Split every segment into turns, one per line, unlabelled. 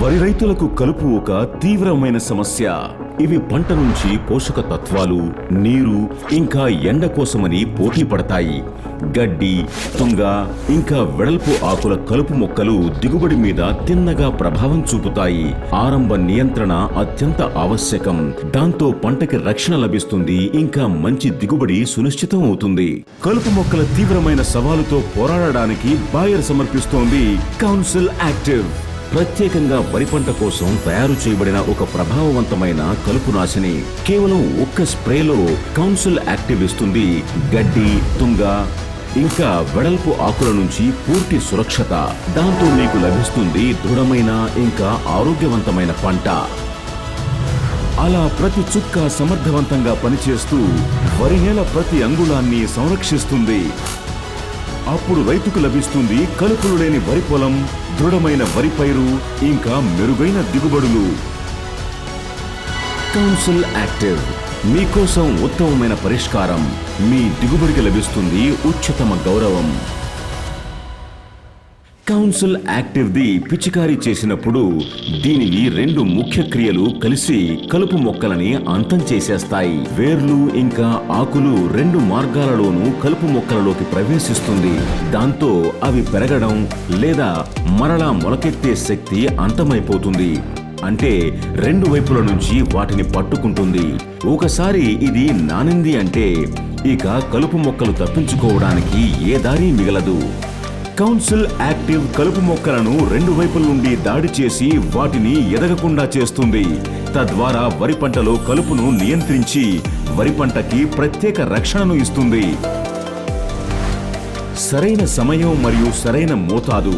వరి రైతులకు కలుపు ఒక తీవ్రమైన సమస్య. ఇవి పంట నుంచి పోషక తత్వాలు నీరు ఇంకా ఎండ కోసమని పోటీ పడతాయి. గడ్డి తుంగ ఇంకా వెడల్పు ఆకుల కలుపు మొక్కలు దిగుబడి మీద తిన్నగా ప్రభావం చూపుతాయి. ఆరంభ నియంత్రణ అత్యంత ఆవశ్యకం. దాంతో పంటకి రక్షణ లభిస్తుంది ఇంకా మంచి దిగుబడి సునిశ్చితం అవుతుంది. కలుపు మొక్కల తీవ్రమైన సవాలుతో పోరాడడానికి బాయర్ సమర్పిస్తోంది కౌన్సిల్ యాక్టివ్. ప్రత్యేకంగా వరి పంట కోసం తయారు చేయబడిన ఒక ప్రభావవంతమైన కలుపు నాశిని. కేవలం ఒక్క స్ప్రేలో కౌన్సిల్ యాక్టివ్ ఇస్తుంది. గడ్డి తుంగ ఇంకా వెడల్పు ఆకుల నుంచి పూర్తి సురక్షత. దాంతో మీకు లభిస్తుంది దృఢమైన ఇంకా ఆరోగ్యవంతమైన పంట. అలా ప్రతి చుక్క సమర్థవంతంగా పనిచేస్తూ వరి నేల ప్రతి అంగుళాన్ని సంరక్షిస్తుంది. అప్పుడు రైతుకు లభిస్తుంది కలుపులు లేని వరి పొలం దృఢమైన వరి పైరు ఇంకా మెరుగైన దిగుబడులు. కౌన్సిల్ యాక్టివ్ మీకోసం ఉత్తమమైన పరిష్కారం. మీ దిగుబడికి లభిస్తుంది ఉచితమ గౌరవం. కౌన్సిల్ యాక్టివ్ ది పిచికారీ చేసినప్పుడు దీనివి రెండు ముఖ్య క్రియలు కలిసి కలుపు మొక్కలని అంతం చేసేస్తాయి. వేర్లు ఇంకా ఆకులు రెండు మార్గాలలోనూ కలుపు మొక్కలలోకి ప్రవేశిస్తుంది. దాంతో అవి పెరగడం లేదా మరలా మొలకెత్తే శక్తి అంతమైపోతుంది. అంటే రెండు వైపుల నుంచి వాటిని పట్టుకుంటుంది. ఒకసారి ఇది నానింది అంటే ఇక కలుపు మొక్కలు తప్పించుకోవడానికి ఏ దారి మిగలదు. కౌన్సిల్ యాక్టివ్ కలుపు మొక్కలను రెండు వైపుల నుండి దాడి చేసి వాటిని ఎదగకుండా చేస్తుంది. తద్వారా వరి పంటలో కలుపును నియంత్రించి వరి పంటకి ప్రత్యేక రక్షణను ఇస్తుంది. సరైన సమయం మరియు సరైన మోతాదు.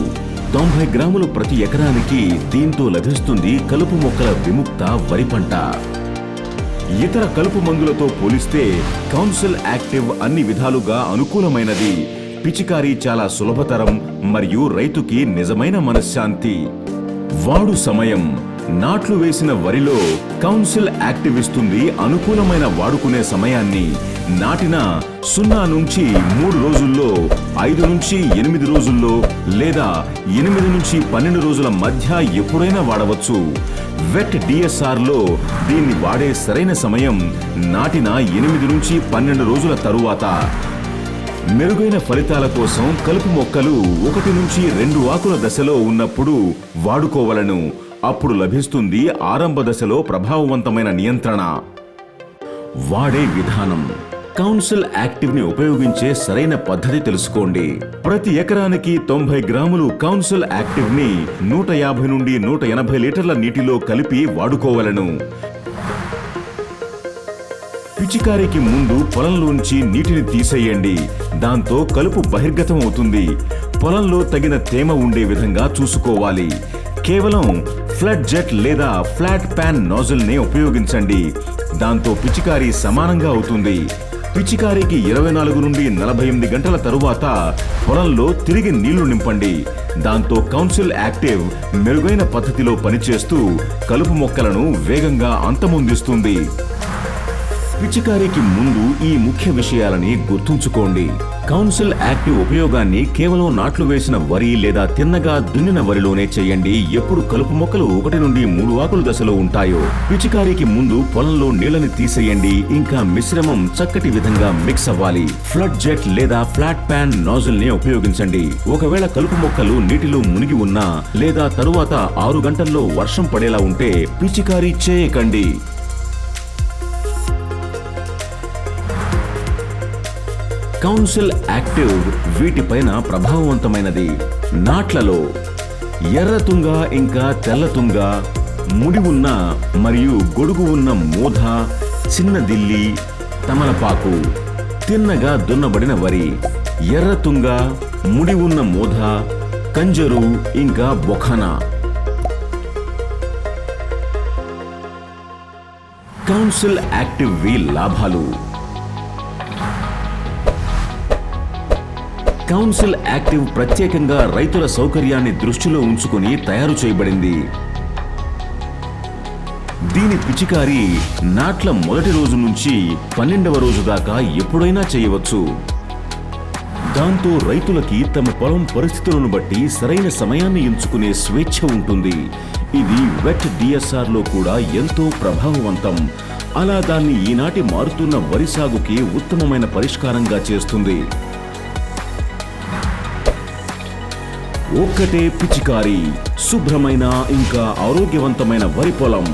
తొంభై గ్రాములు ప్రతి ఎకరానికి దీంతో లభిస్తుంది కలుపు మొక్కల విముక్త వరి పంట. ఇతర కలుపు మందులతో పోలిస్తే కౌన్సిల్ యాక్టివ్ అన్ని విధాలుగా అనుకూలమైనది. పిచికారీ చాలా సులభతరం మరియు రైతుకి నిజమైన మనశ్శాంతి. వాడు సమయం నాట్లు వేసిన వరిలో కౌన్సిల్ యాక్టివ్ ఇస్తుంది అనుకూలమైన వాడుకునే సమయాన్ని. నాటిన సున్నా నుంచి మూడు రోజుల్లో ఐదు నుంచి ఎనిమిది రోజుల్లో లేదా ఎనిమిది నుంచి పన్నెండు రోజుల మధ్య ఎప్పుడైనా వాడవచ్చు. వెట్ డిఎస్ఆర్లో దీన్ని వాడే సరైన సమయం నాటిన ఎనిమిది నుంచి పన్నెండు రోజుల తరువాత. మెరుగైన ఫలితాల కోసం కలుపు మొక్కలు ఒకటి నుంచి రెండు ఆకుల దశలో ఉన్నప్పుడు వాడుకోవలను. అప్పుడు లభిస్తుంది ఆరంభ దశలో ప్రభావవంతమైన నియంత్రణ. వాడే విధానం. కౌన్సిల్ యాక్టివ్ని ఉపయోగించే సరైన పద్ధతి తెలుసుకోండి. ప్రతి ఎకరానికి తొంభై గ్రాములు కౌన్సిల్ యాక్టివ్ని నూట యాభై నుండి నూట ఎనభై లీటర్ల నీటిలో కలిపి వాడుకోవలను. పిచికారీకి ముందు పొలంలోంచి నీటిని తీసేయండి. దాంతో కలుపు బహిర్గతం అవుతుంది పొలంలో తగిన తేమ ఉండే విధంగా చూసుకోవాలి. కేవలం ఫ్లడ్ జెట్ లేదా ఫ్లాట్ ప్యాన్ నాజిల్ని ఉపయోగించండి. దాంతో పిచికారీ సమానంగా అవుతుంది. పిచికారీకి ఇరవై నాలుగు నుండి నలభై ఎనిమిది గంటల తరువాత పొలంలో తిరిగి నీళ్ళు నింపండి. దాంతో కౌన్సిల్ యాక్టివ్ మెరుగైన పద్ధతిలో పనిచేస్తూ కలుపు మొక్కలను వేగంగా అంతమొందిస్తుంది. పిచికారీకి ముందు ఈ ముఖ్య విషయాలని గుర్తుంచుకోండి. కౌన్సిల్ యాక్టివ్ ఉపయోగాన్ని కేవలం నాట్లు వేసిన వరి లేదా తిన్నగా దున్నిన వరిలోనే చేయండి. ఎప్పుడు కలుపు మొక్కలు ఒకటి నుండి మూడు ఆకులు దశలో ఉంటాయో. పిచికారీకి ముందు పొలంలో నీళ్ళని తీసేయండి. ఇంకా మిశ్రమం చక్కటి విధంగా మిక్స్ అవ్వాలి. ఫ్లడ్ జెట్ లేదా ఫ్లాట్ ప్యాన్ నాజిల్ని ఉపయోగించండి. ఒకవేళ కలుపు మొక్కలు నీటిలో మునిగి ఉన్నా లేదా తరువాత ఆరు గంటల్లో వర్షం పడేలా ఉంటే పిచికారీ చేయకండి. కౌన్సిల్ యాక్టివ్ వీటిపైన ప్రభావవంతమైనది. నాట్లలో ఎర్రతుంగ ఇంకా తెల్లతుంగ ముడి ఉన్న మరియు గొడుగు ఉన్న మూధ చిన్న దిల్లి తమలపాకు తిన్నగా దున్నబడిన వరి ఎర్రతుంగ ముడి ఉన్న మూధ కంజరు ఇంకా బొఖనా. కౌన్సిల్ యాక్టివ్ వీ లాభాలు. కౌన్సిల్ యాక్టివ్ ప్రత్యేకంగా రైతుల సౌకర్యాన్ని దృష్టిలో ఉంచుకుని తయారు చేయబడింది. దీని పిచికారి నాట్ల మొదటి రోజు నుంచి పన్నెండవ రోజు దాకా ఎప్పుడైనా చేయవచ్చు. దాంతో రైతులకి తమ పొలం పరిస్థితులను బట్టి సరైన సమయాన్ని ఎంచుకునే స్వేచ్ఛ ఉంటుంది. ఇది వెట్ డిఎస్ఆర్లో కూడా ఎంతో ప్రభావవంతం. అలా దాన్ని ఈనాటి మారుతున్న వరి సాగుకి ఉత్తమమైన పరిష్కారంగా చేస్తుంది. ఒక్కటే పిచికారి శుభ్రమైన ఇంకా ఆరోగ్యవంతమైన వరి పొలం.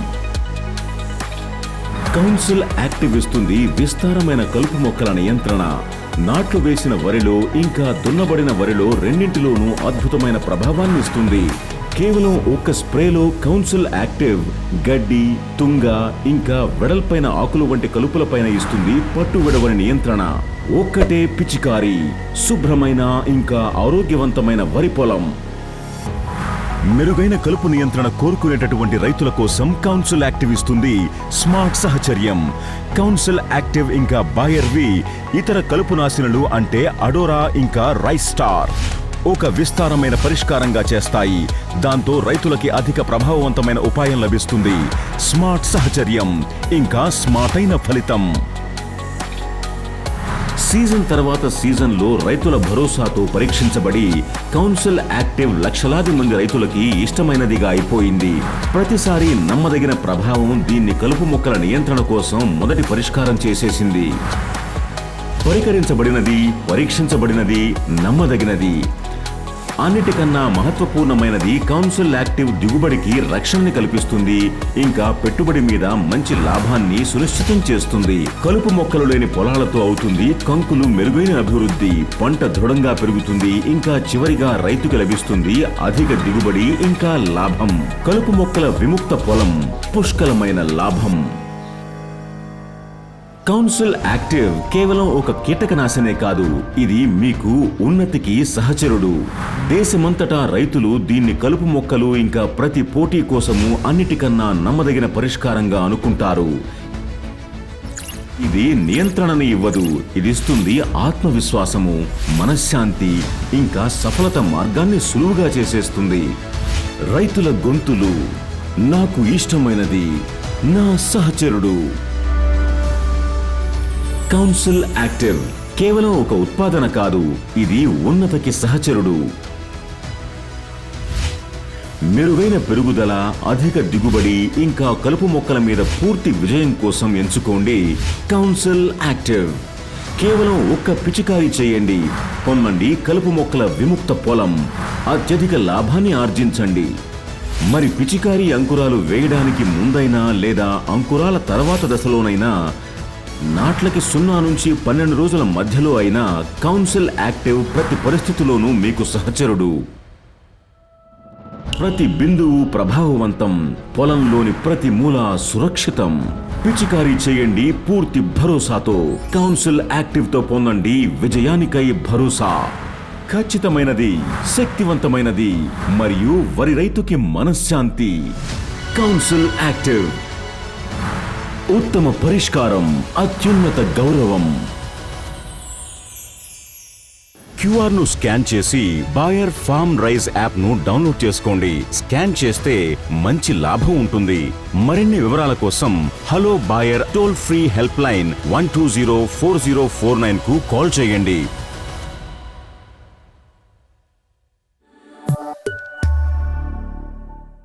కౌన్సిల్ యాక్టివ్ ఇస్తుంది విస్తారమైన కలుపు మొక్కల నియంత్రణ. నాట్లు వేసిన వరిలో ఇంకా దున్నబడిన వరిలో రెండింటిలోనూ అద్భుతమైన ప్రభావాన్ని ఇస్తుంది కేవలం ఒక్క స్ప్రేలో కౌన్సిల్ యాక్టివ్ గడ్డి తుంగ ఇంకా వెడల్పైన ఆకులు వంటి కలుపులపైన ఇస్తుంది పట్టు విడవని నియంత్రణ. ఒక్కటే పిచికారి శుభ్రమైన ఇంకా ఆరోగ్యవంతమైన వరి పొలం. మెరుగైన కలుపు నియంత్రణ కోరుకునేటటువంటి రైతుల కోసం కౌన్సిల్ యాక్టివ్ ఇస్తుంది స్మార్ట్ సహచర్యం. కౌన్సిల్ యాక్టివ్ ఇంకా బాయర్ వి ఇతర కలుపు నాశనులు అంటే అడోరా ఇంకా రైస్ స్టార్. ఒక విస్తారమైన పరిష్కారంగా చేస్తాయి. దాంతో రైతులకి అధిక ప్రభావవంతమైన ఉపాయం లభిస్తుంది. స్మార్ట్ సహచర్యం ఇంకా స్మార్ట్ అయిన ఫలితం. సీజన్ తర్వాత సీజన్లో రైతుల భరోసాతో పరీక్షించబడి కౌన్సిల్ యాక్టివ్ లక్షలాది మంది రైతులకి ఇష్టమైనదిగా అయిపోయింది. ప్రతిసారి నమ్మదగిన ప్రభావం దీన్ని కలుపు మొక్కల నియంత్రణ కోసం మొదటి పరిష్కారం చేసేసింది. పరికరించబడినది పరీక్షించబడినది నమ్మదగినది. అన్నిటికన్నా మహత్వపూర్ణమైనది కౌన్సిల్ యాక్టివ్ దిగుబడికి రక్షణని కల్పిస్తుంది. ఇంకా పెట్టుబడి మీద మంచి లాభాన్ని సునిశ్చితం చేస్తుంది. కలుపు మొక్కలు లేని పొలాలతో అవుతుంది. కంకులు మెరుగైన అభివృద్ధి. పంట దృఢంగా పెరుగుతుంది. ఇంకా చివరిగా రైతుకు లభిస్తుంది అధిక దిగుబడి ఇంకా లాభం. కలుపు మొక్కల విముక్త పొలం పుష్కలమైన లాభం. కౌన్సిల్ యాక్టివ్ కేవలం ఒక కీటకనాశనే కాదు. ఇది మీకు ఉన్నతికి సహచరుడు. దేశమంతటా రైతులు దీన్ని కలుపు మొక్కలు ఇంకా ప్రతి పోటీ కోసము అన్నిటికన్నా నమ్మదగిన పరిష్కారంగా అనుకుంటారు. ఇది నియంత్రణని ఇవ్వదు. ఇది ఇస్తుంది ఆత్మవిశ్వాసము మనశ్శాంతి ఇంకా సఫలత మార్గాన్ని సులువుగా చేసేస్తుంది. రైతుల గొంతులు నాకు ఇష్టమైనది నా సహచరుడు. Council active. కేవలం ఒక ఉత్పాదన కాదు ఇది ఉన్నతకి సహచరుడు. మెరుగైన పెరుగుదల అధిక దిగుబడి ఇంకా కలుపు మొక్కల మీద పూర్తి విజయం కోసం ఎంచుకోండి కౌన్సిల్ యాక్టివ్. కేవలం ఒక్క పిచికారీ చేయండి పొమ్మండి కలుపు మొక్కల విముక్త పొలం అత్యధిక లాభాన్ని ఆర్జించండి. మరి పిచికారీ అంకురాలు వేయడానికి ముందైనా లేదా అంకురాల తర్వాత దశలోనైనా నాట్లకి సున్నా నుంచి పన్నెండు రోజుల మధ్యలో అయినా కౌన్సిల్ యాక్టివ్ ప్రతి పరిస్థితిలోనూ మీకు సహచరుడు. ప్రతి బిందువు ప్రభావవంతం పొలంలోని ప్రతి మూల సురక్షితం. పిచికారీ చేయండి పూర్తి భరోసాతో. కౌన్సిల్ యాక్టివ్తో పొందండి విజయానికై భరోసా. ఖచ్చితమైనది శక్తివంతమైనది మరియు వరి రైతుకి మనశ్శాంతి. Council active. ఉత్తమ పరిష్కారం అత్యున్నత గౌరవం. క్యూఆర్ను స్కాన్ చేసి బాయర్ ఫార్మ్ రైస్ యాప్ను డౌన్లోడ్ చేసుకోండి. స్కాన్ చేస్తే మంచి లాభం ఉంటుంది. మరిన్ని వివరాల కోసం hello Bayer toll free helpline one two zero four zero four నైన్కు call చేయండి.